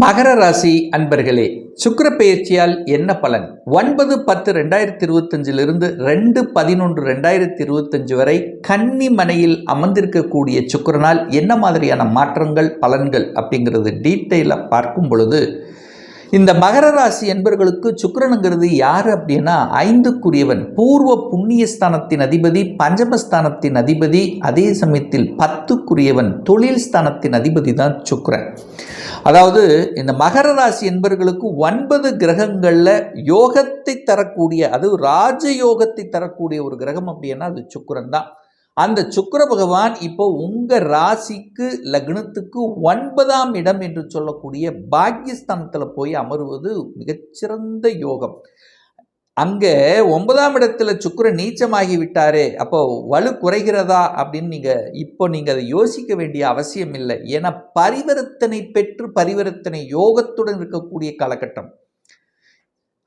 மகர ராசி அன்பர்களே சுக்கிர பயிற்சியால் என்ன பலன்? ஒன்பது பத்து ரெண்டாயிரத்தி இருபத்தஞ்சிலிருந்து ரெண்டு பதினொன்று ரெண்டாயிரத்தி இருபத்தஞ்சு வரை கன்னி மனையில் அமர்ந்திருக்கக்கூடிய சுக்கரனால் என்ன மாதிரியான மாற்றங்கள் பலன்கள் அப்படிங்கிறது டீட்டெயிலாக பார்க்கும் பொழுது இந்த மகர ராசி என்பர்களுக்கு சுக்கரனுங்கிறது யார் அப்படின்னா ஐந்துக்குரியவன். பூர்வ புண்ணியஸ்தானத்தின் அதிபதி பஞ்சமஸ்தானத்தின் அதிபதி அதே சமயத்தில் பத்துக்குரியவன் தொழில் ஸ்தானத்தின் அதிபதி தான் சுக்கிரன். அதாவது இந்த மகர ராசி என்பர்களுக்கு ஒன்பது கிரகங்களில் யோகத்தை தரக்கூடிய அது ராஜயோகத்தை தரக்கூடிய ஒரு கிரகம் அப்படின்னா அது சுக்கிரன் தான். அந்த சுக்கர பகவான் இப்போ உங்கள் ராசிக்கு லக்னத்துக்கு ஒன்பதாம் இடம் என்று சொல்லக்கூடிய பாக்கியஸ்தானத்தில் போய் அமருவது மிகச்சிறந்த யோகம். அங்கே ஒன்பதாம் இடத்துல சுக்கரன் நீச்சமாகி விட்டாரே அப்போ வலு குறைகிறதா அப்படின்னு நீங்கள் இப்போ நீங்கள் அதை யோசிக்க வேண்டிய அவசியம் இல்லை. ஏன்னா பரிவர்த்தனை பெற்று பரிவர்த்தனை யோகத்துடன் இருக்கக்கூடிய காலகட்டம்.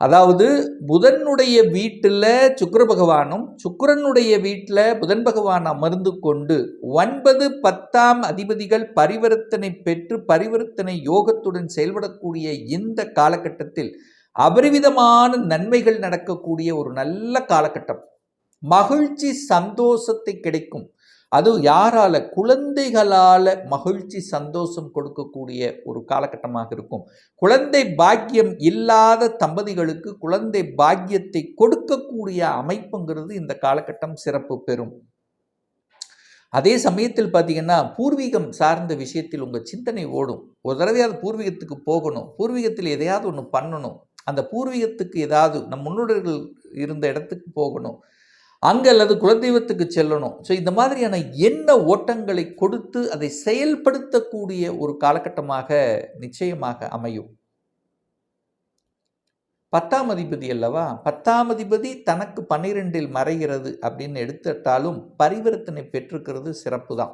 அதாவது புதனுடைய வீட்டில் சுக்கர பகவானும் சுக்கரனுடைய வீட்டில் புதன் பகவான் அமர்ந்து கொண்டு ஒன்பது பத்தாம் அதிபதிகள் பரிவர்த்தனை பெற்று பரிவர்த்தனை யோகத்துடன் செயல்படக்கூடிய இந்த காலகட்டத்தில் அபரிவிதமான நன்மைகள் நடக்கக்கூடிய ஒரு நல்ல காலகட்டம். மகிழ்ச்சி சந்தோஷத்தை கிடைக்கும். அது யாரால? குழந்தைகளால் மகிழ்ச்சி சந்தோஷம் கொடுக்கக்கூடிய ஒரு காலகட்டமாக இருக்கும். குழந்தை பாக்கியம் இல்லாத தம்பதிகளுக்கு குழந்தை பாக்கியத்தை கொடுக்கக்கூடிய அமைப்புங்கிறது இந்த காலகட்டம் சிறப்பு பெறும். அதே சமயத்தில் பார்த்தீங்கன்னா பூர்வீகம் சார்ந்த விஷயத்தில் உங்கள் சிந்தனை ஓடும். ஒரு தடவையாவது பூர்வீகத்துக்கு போகணும். பூர்வீகத்தில் எதையாவது ஒன்று பண்ணணும். அந்த பூர்வீகத்துக்கு ஏதாவது நம் முன்னோர்கள் இருந்த இடத்துக்கு போகணும். அங்கே அல்லது குலதெய்வத்துக்கு செல்லணும். ஸோ இந்த மாதிரியான எண்ண ஓட்டங்களை கொடுத்து அதை செயல்படுத்தக்கூடிய ஒரு காலகட்டமாக நிச்சயமாக அமையும். பத்தாம் அதிபதி அல்லவா? பத்தாம் அதிபதி தனக்கு பன்னிரெண்டில் மறைகிறது அப்படின்னு எடுத்துட்டாலும் பரிவர்த்தனை பெற்றுக்கிறது சிறப்பு தான்.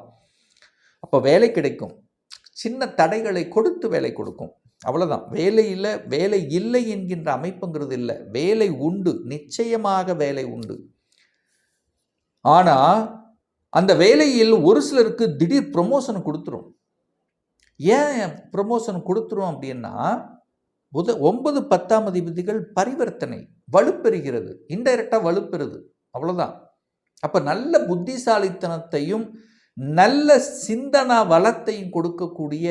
அப்போ வேலை கிடைக்கும். சின்ன தடைகளை கொடுத்து வேலை கொடுக்கும். அவ்வளோதான் வேலையில் வேலை இல்லை என்கின்ற அமைப்புங்கிறது இல்லை. வேலை உண்டு. நிச்சயமாக வேலை உண்டு. ஆனால் அந்த வேலையில் ஒரு சிலருக்கு திடீர் ப்ரொமோஷன் கொடுத்துரும். ஏன் ப்ரொமோஷன் கொடுத்துரும் அப்படின்னா புத ஒன்பது பத்தாம் அதிபதிகள் பரிவர்த்தனை வலுப்பெறுகிறது. இன்டைரக்டாக வலுப்பெறுது. அவ்வளோதான் அப்போ நல்ல புத்திசாலித்தனத்தையும் நல்ல சிந்தனா வளத்தையும் கொடுக்கக்கூடிய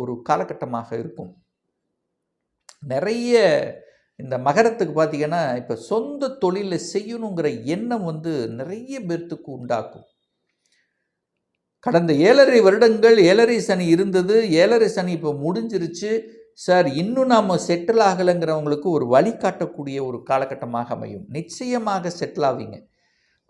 ஒரு காலகட்டமாக இருக்கும். நிறைய இந்த மகரத்துக்கு பார்த்தீங்கன்னா இப்போ சொந்த தொழிலை செய்யணுங்கிற எண்ணம் வந்து நிறைய பேர்த்துக்கு உண்டாக்கும். கடந்த ஏழரை வருடங்கள் ஏழரை சனி இருந்தது. ஏழரை சனி இப்போ முடிஞ்சிருச்சு. சார் இன்னும் நாம் செட்டில் ஆகலைங்கிறவங்களுக்கு ஒரு வழிகாட்டக்கூடிய ஒரு காலகட்டமாக அமையும். நிச்சயமாக செட்டில் ஆவீங்க.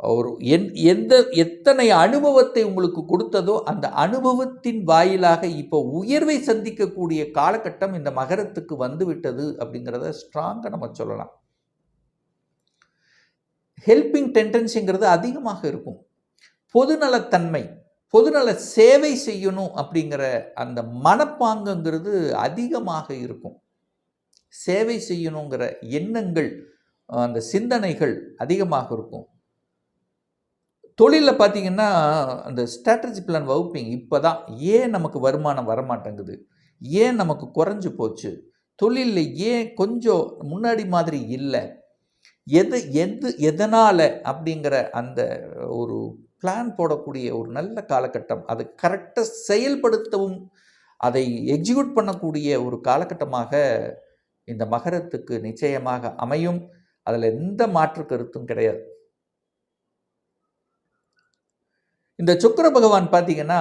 ஒரு என் எந்த எத்தனை அனுபவத்தை உங்களுக்கு கொடுத்ததோ அந்த அனுபவத்தின் வாயிலாக இப்போ உயர்வை சந்திக்கக்கூடிய காலகட்டம் இந்த மகரத்துக்கு வந்துவிட்டது அப்படிங்கிறத ஸ்ட்ராங்காக நம்ம சொல்லலாம். ஹெல்பிங் டெண்டன்சிங்கிறது அதிகமாக இருக்கும். பொதுநலத்தன்மை பொதுநல சேவை செய்யணும் அப்படிங்கிற அந்த மனப்பாங்குங்கிறது அதிகமாக இருக்கும். சேவை செய்யணுங்கிற எண்ணங்கள் அந்த சிந்தனைகள் அதிகமாக இருக்கும். தொழிலில் பார்த்தீங்கன்னா அந்த ஸ்ட்ராட்டஜி பிளான் வகுப்பீங்க. இப்போ தான் ஏன் நமக்கு வருமானம் வரமாட்டேங்குது? ஏன் நமக்கு குறைஞ்சி போச்சு? தொழிலில் ஏன் கொஞ்சம் முன்னாடி மாதிரி இல்லை? எது எது எதனால் அப்படிங்கிற அந்த ஒரு பிளான் போடக்கூடிய ஒரு நல்ல காலகட்டம் அதை கரெக்டாக செயல்படுத்தவும் அதை எக்ஸிக்யூட் பண்ணக்கூடிய ஒரு காலகட்டமாக இந்த மகரத்துக்கு நிச்சயமாக அமையும். அதில் எந்த மாற்று கருத்தும் கிடையாது. இந்த சுக்கர பகவான் பார்த்தீங்கன்னா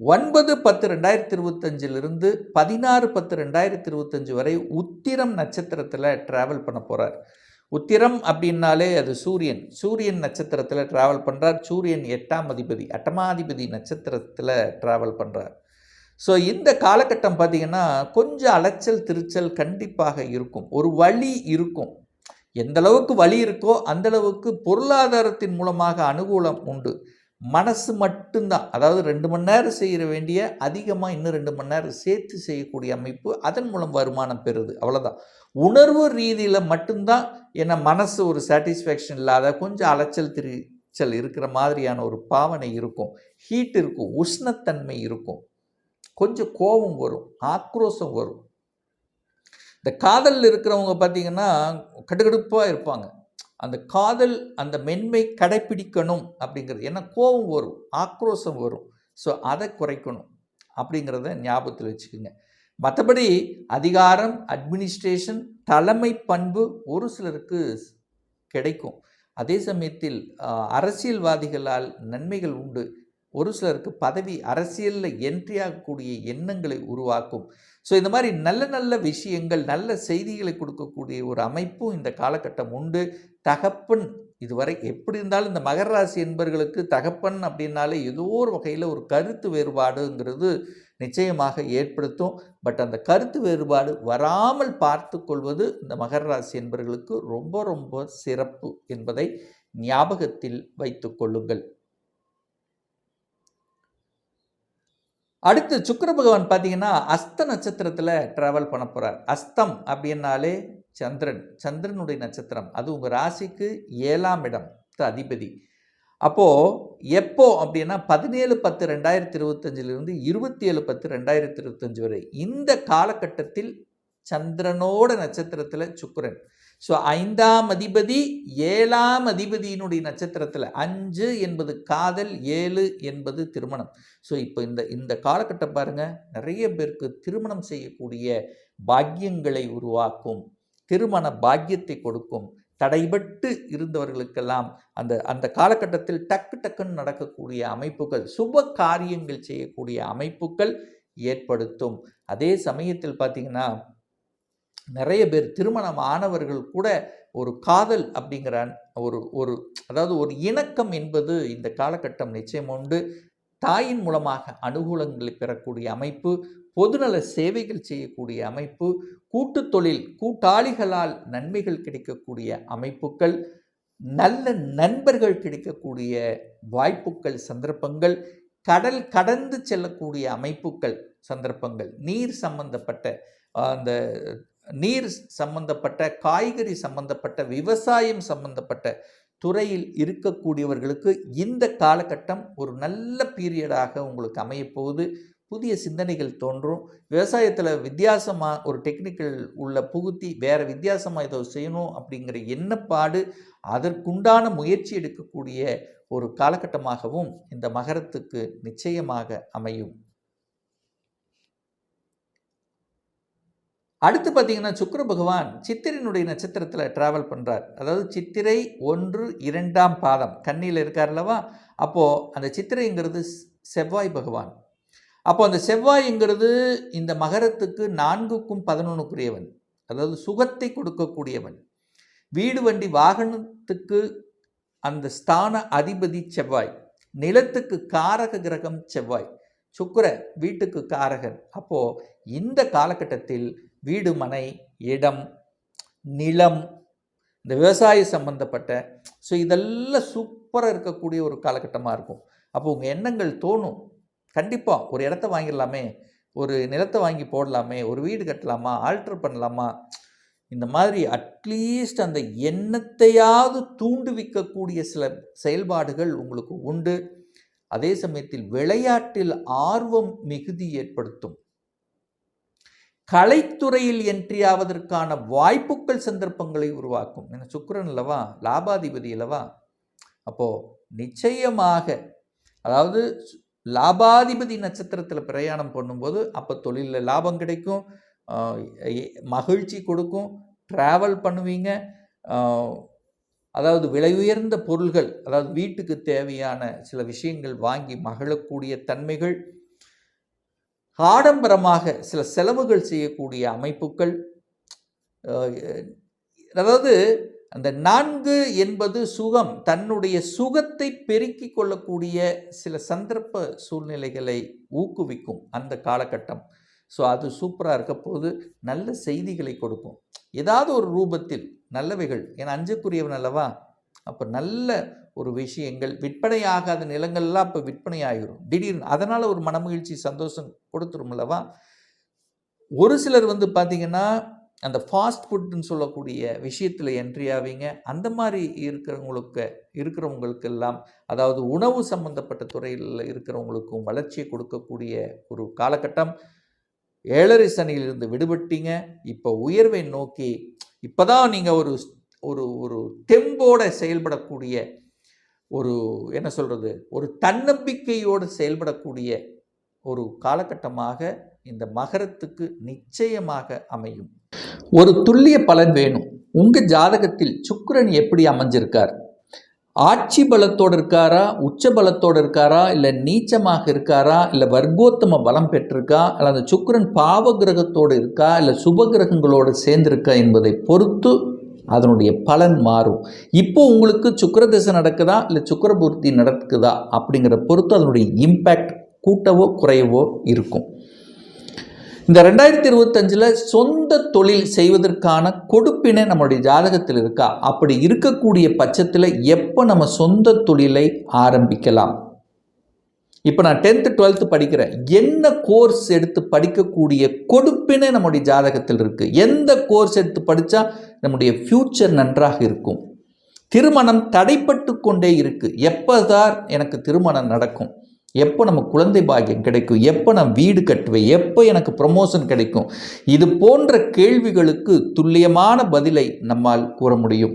ஒன்பது பத்து ரெண்டாயிரத்தி இருபத்தஞ்சிலிருந்து பதினாறு பத்து ரெண்டாயிரத்தி இருபத்தஞ்சு வரை உத்திரம் நட்சத்திரத்தில் ட்ராவல் பண்ண போகிறார் உத்திரம் அப்படின்னாலே அது சூரியன். சூரியன் நட்சத்திரத்தில் ட்ராவல் பண்ணுறார் சூரியன் எட்டாம் அதிபதி அட்டமாதிபதி நட்சத்திரத்தில் ட்ராவல் பண்ணுறார் ஸோ இந்த காலகட்டம் பார்த்திங்கன்னா கொஞ்சம் அலைச்சல் திருச்சல் கண்டிப்பாக இருக்கும். ஒரு வழி இருக்கும். எந்தளவுக்கு வழி இருக்கோ அந்தளவுக்கு பொருளாதாரத்தின் மூலமாக அனுகூலம் உண்டு. மனசு மட்டும்தான். அதாவது ரெண்டு மணி நேரம் செய்கிற வேண்டிய அதிகமாக இன்னும் ரெண்டு மணி நேரம் சேர்த்து செய்யக்கூடிய அமைப்பு அதன் மூலம் வருமானம் பெறுது. அவ்வளோதான் உணர்வு ரீதியில் மட்டும்தான் என்ன மனசு ஒரு சாட்டிஸ்ஃபேக்ஷன் இல்லாத கொஞ்சம் அலைச்சல் திரிச்சல் இருக்கிற மாதிரியான ஒரு பாவனை இருக்கும். ஹீட் இருக்கும் உஷ்ணத்தன்மை இருக்கும். கொஞ்சம் கோபம் வரும் ஆக்ரோஷம் வரும். இந்த காதலில் இருக்கிறவங்க பார்த்தீங்கன்னா கடுகடுப்பாக இருப்பாங்க. அந்த காதல் அந்த மென்மை கடைப்பிடிக்கணும் அப்படிங்கிறது. ஏன்னா கோபம் வரும் ஆக்ரோஷம் வரும். ஸோ அதை குறைக்கணும் அப்படிங்கிறத ஞாபகத்தில் வச்சுக்கோங்க. மற்றபடி அதிகாரம் அட்மினிஸ்ட்ரேஷன் தலைமை பண்பு ஒரு சிலருக்கு கிடைக்கும். அதே சமயத்தில் அரசியல்வாதிகளால் நன்மைகள் உண்டு. ஒரு சிலருக்கு பதவி அரசியலில் என்ட்ரி ஆகக்கூடிய எண்ணங்களை உருவாக்கும். ஸோ இந்த மாதிரி நல்ல நல்ல விஷயங்கள் நல்ல செய்திகளை கொடுக்கக்கூடிய ஒரு அமைப்பும் இந்த காலகட்டம் உண்டு. தகப்பன் இதுவரை எப்படி இருந்தாலும் இந்த மகர ராசி என்பர்களுக்கு தகப்பன் அப்படின்னாலே ஏதோ ஒரு வகையில் ஒரு கருத்து வேறுபாடுங்கிறது நிச்சயமாக ஏற்படுத்தும். பட் அந்த கருத்து வேறுபாடு வராமல் பார்த்து கொள்வது இந்த மகர ராசி என்பவர்களுக்கு ரொம்ப ரொம்ப சிறப்பு என்பதை ஞாபகத்தில் வைத்து கொள்ளுங்கள். அடுத்து சுக்கர பகவான் பார்த்தீங்கன்னா அஸ்த நட்சத்திரத்தில் ட்ராவல் பண்ண போகிறார் அஸ்தம் அப்படின்னாலே சந்திரன் சந்திரனுடைய நட்சத்திரம். அது உங்கள் ராசிக்கு ஏழாம் இடம் அதிபதி. அப்போது எப்போ அப்படின்னா பதினேழு பத்து ரெண்டாயிரத்தி இருபத்தஞ்சிலிருந்து இருபத்தி ஏழு பத்து ரெண்டாயிரத்தி இருபத்தஞ்சு வரை. இந்த காலகட்டத்தில் சந்திரனோட நட்சத்திரத்தில் சுக்கரன். ஸோ ஐந்தாம் அதிபதி ஏழாம் அதிபதியினுடைய நட்சத்திரத்தில் அஞ்சு என்பது காதல் ஏழு என்பது திருமணம். ஸோ இப்போ இந்த இந்த காலகட்டம் பாருங்கள் நிறைய பேருக்கு திருமணம் செய்யக்கூடிய பாக்கியங்களை உருவாக்கும் திருமண பாக்கியத்தை கொடுக்கும் தடைபட்டு இருந்தவர்களுக்கெல்லாம் அந்த அந்த காலகட்டத்தில் டக்கு டக்குன்னு நடக்கக்கூடிய அமைப்புகள் சுப காரியங்கள் செய்யக்கூடிய அமைப்புகள் ஏற்படுத்தும். அதே சமயத்தில் பார்த்தீங்கன்னா நிறைய பேர் திருமணம் ஆனவர்கள் கூட ஒரு காதல் அப்படிங்கிற ஒரு ஒரு அதாவது ஒரு இணக்கம் என்பது இந்த காலகட்டம் நிச்சயம் உண்டு. தாயின் மூலமாக அனுகூலங்களை பெறக்கூடிய அமைப்பு பொதுநல சேவைகள் செய்யக்கூடிய அமைப்பு கூட்டுத் தொழில் கூட்டாளிகளால் நன்மைகள் கிடைக்கக்கூடிய அமைப்புகள் நல்ல நண்பர்கள் கிடைக்கக்கூடிய வாய்ப்புகள் சந்தர்ப்பங்கள் கடல் கடந்து செல்லக்கூடிய அமைப்புகள் சந்தர்ப்பங்கள் நீர் சம்பந்தப்பட்ட அந்த நீர் சம்பந்தப்பட்ட காய்கறி சம்பந்தப்பட்ட விவசாயம் சம்பந்தப்பட்ட துறையில் இருக்கக்கூடியவர்களுக்கு இந்த காலகட்டம் ஒரு நல்ல பீரியடாக உங்களுக்கு அமையப்போகுது. புதிய சிந்தனைகள் தோன்றும். விவசாயத்தில் வித்தியாசமாக ஒரு டெக்னிக்கல் உள்ள புகுத்தி வேறு வித்தியாசமாக ஏதோ செய்யணும் அப்படிங்கிற எண்ணப்பாடு அதற்குண்டான முயற்சி எடுக்கக்கூடிய ஒரு காலகட்டமாகவும் இந்த மகரத்துக்கு நிச்சயமாக அமையும். அடுத்து பார்த்தீங்கன்னா சுக்கர பகவான் சித்திரனுடைய நட்சத்திரத்தில் ட்ராவல் பண்ணுறார் அதாவது சித்திரை ஒன்று இரண்டாம் பாதம். கண்ணியில் இருக்கார் அல்லவா? அப்போது அந்த சித்திரைங்கிறது செவ்வாய் பகவான். அப்போ அந்த செவ்வாய்ங்கிறது இந்த மகரத்துக்கு நான்குக்கும் பதினொன்றுக்குரியவன் அதாவது சுகத்தை கொடுக்கக்கூடியவன். வீடு வண்டி வாகனத்துக்கு அந்த ஸ்தான அதிபதி செவ்வாய். நிலத்துக்கு காரக கிரகம் செவ்வாய். சுக்கர வீட்டுக்கு காரகன். அப்போது இந்த காலகட்டத்தில் வீடு மனை இடம் நிலம் இந்த விவசாய சம்பந்தப்பட்ட ஸோ இதெல்லாம் சூப்பராக இருக்கக்கூடிய ஒரு காலகட்டமாக இருக்கும். அப்போ உங்கள் எண்ணங்கள் தோணும். கண்டிப்பாக ஒரு இடத்த வாங்கிடலாமே ஒரு நிலத்தை வாங்கி போடலாமே ஒரு வீடு கட்டலாமா ஆல்ட்ரு பண்ணலாமா இந்த மாதிரி அட்லீஸ்ட் அந்த எண்ணத்தையாவது தூண்டுவிக்கக்கூடிய சில செயல்பாடுகள் உங்களுக்கு உண்டு. அதே சமயத்தில் விளையாட்டில் ஆர்வம் மிகுதி ஏற்படுத்தும். கலைத்துறையில் என்ட்ரி ஆவதற்கான வாய்ப்புகள் சந்தர்ப்பங்களை உருவாக்கும். ஏன்னா சுக்கரன் அல்லவா? லாபாதிபதி அல்லவா? அப்போது நிச்சயமாக அதாவது லாபாதிபதி நட்சத்திரத்தில் பிரயாணம் பண்ணும்போது அப்போ தொழிலில் லாபம் கிடைக்கும். மகிழ்ச்சி கொடுக்கும். ட்ராவல் பண்ணுவீங்க. அதாவது விலை உயர்ந்த பொருள்கள் அதாவது வீட்டுக்கு தேவையான சில விஷயங்கள் வாங்கி மகிழக்கூடிய தன்மைகள் ஆடம்பரமாக சில செலவுகள் செய்யக்கூடிய அமைப்புகள் அதாவது அந்த நான்கு என்பது சுகம் தன்னுடைய சுகத்தை பெருக்கிக் கொள்ளக்கூடிய சில சந்தர்ப்ப சூழ்நிலைகளை ஊக்குவிக்கும் அந்த காலகட்டம். ஸோ அது சூப்பராக இருக்க போது நல்ல செய்திகளை கொடுக்கும். ஏதாவது ஒரு ரூபத்தில் நல்லவைகள் ஏன்னா அஞ்சுக்குரியவன் அல்லவா? அப்போ நல்ல ஒரு விஷயங்கள் விற்பனையாகாத நிலங்கள்லாம் அப்போ விற்பனை ஆகிரும் திடீர்னு அதனால் ஒரு மனமகிழ்ச்சி சந்தோஷம் கொடுத்துரும் அல்லவா? ஒரு சிலர் வந்து பார்த்திங்கன்னா அந்த ஃபாஸ்ட் ஃபுட்னு சொல்லக்கூடிய விஷயத்தில் என்ட்ரி ஆவீங்க. அந்த மாதிரி இருக்கிறவங்களுக்கு இருக்கிறவங்களுக்கெல்லாம் அதாவது உணவு சம்பந்தப்பட்ட துறையில் இருக்கிறவங்களுக்கும் வளர்ச்சியை கொடுக்கக்கூடிய ஒரு காலகட்டம். ஏழரை சனியிலிருந்து விடுபட்டீங்க. இப்போ உயர்வை நோக்கி இப்போ தான் நீங்கள் ஒரு ஒரு ஒரு தெம்போட செயல்படக்கூடிய ஒரு என்ன சொல்கிறது ஒரு தன்னம்பிக்கையோடு செயல்படக்கூடிய ஒரு காலகட்டமாக இந்த மகரத்துக்கு நிச்சயமாக அமையும். ஒரு துல்லிய பலன் வேணும். உங்கள் ஜாதகத்தில் சுக்கரன் எப்படி அமைஞ்சிருக்கார்? ஆட்சி பலத்தோடு இருக்காரா? உச்ச பலத்தோடு இருக்காரா? இல்லை நீச்சமாக இருக்காரா? இல்லை வர்க்கோத்தம பலம் பெற்றிருக்கா? இல்லை அந்த சுக்கிரன் பாவ கிரகத்தோடு இருக்கா? இல்லை சுப கிரகங்களோடு சேர்ந்திருக்கா என்பதை பொறுத்து அதனுடைய பலன் மாறும். இப்போ உங்களுக்கு சுக்கிர திசை நடக்குதா? இல்லை சுக்கரபூர்த்தி நடக்குதா? அப்படிங்கிற பொறுத்து அதனுடைய இம்பேக்ட் கூட்டவோ குறையவோ இருக்கும். இந்த ரெண்டாயிரத்தி இருபத்தஞ்சில் சொந்த தொழில் செய்வதற்கான கொடுப்பினை நம்மளுடைய ஜாதகத்தில் இருக்கா? அப்படி இருக்கக்கூடிய பட்சத்தில் எப்போ நம்ம சொந்த தொழிலை ஆரம்பிக்கலாம்? இப்போ நான் டென்த்து டுவெல்த்து படிக்கிறேன். என்ன கோர்ஸ் எடுத்து படிக்கக்கூடிய கொடுப்பினை நம்முடைய ஜாதகத்தில் இருக்குது எந்த கோர்ஸ் எடுத்து படித்தா நம்முடைய ஃப்யூச்சர் நன்றாக இருக்கும்? திருமணம் தடைப்பட்டு கொண்டே இருக்குது எப்போ தான் எனக்கு திருமணம் நடக்கும்? எப்போ நம்ம குழந்தை பாக்கியம் கிடைக்கும்? எப்போ நான் வீடு கட்டுவேன்? எப்போ எனக்கு ப்ரமோஷன் கிடைக்கும்? இது போன்ற கேள்விகளுக்கு துல்லியமான பதிலை நம்மால் கூற முடியும்.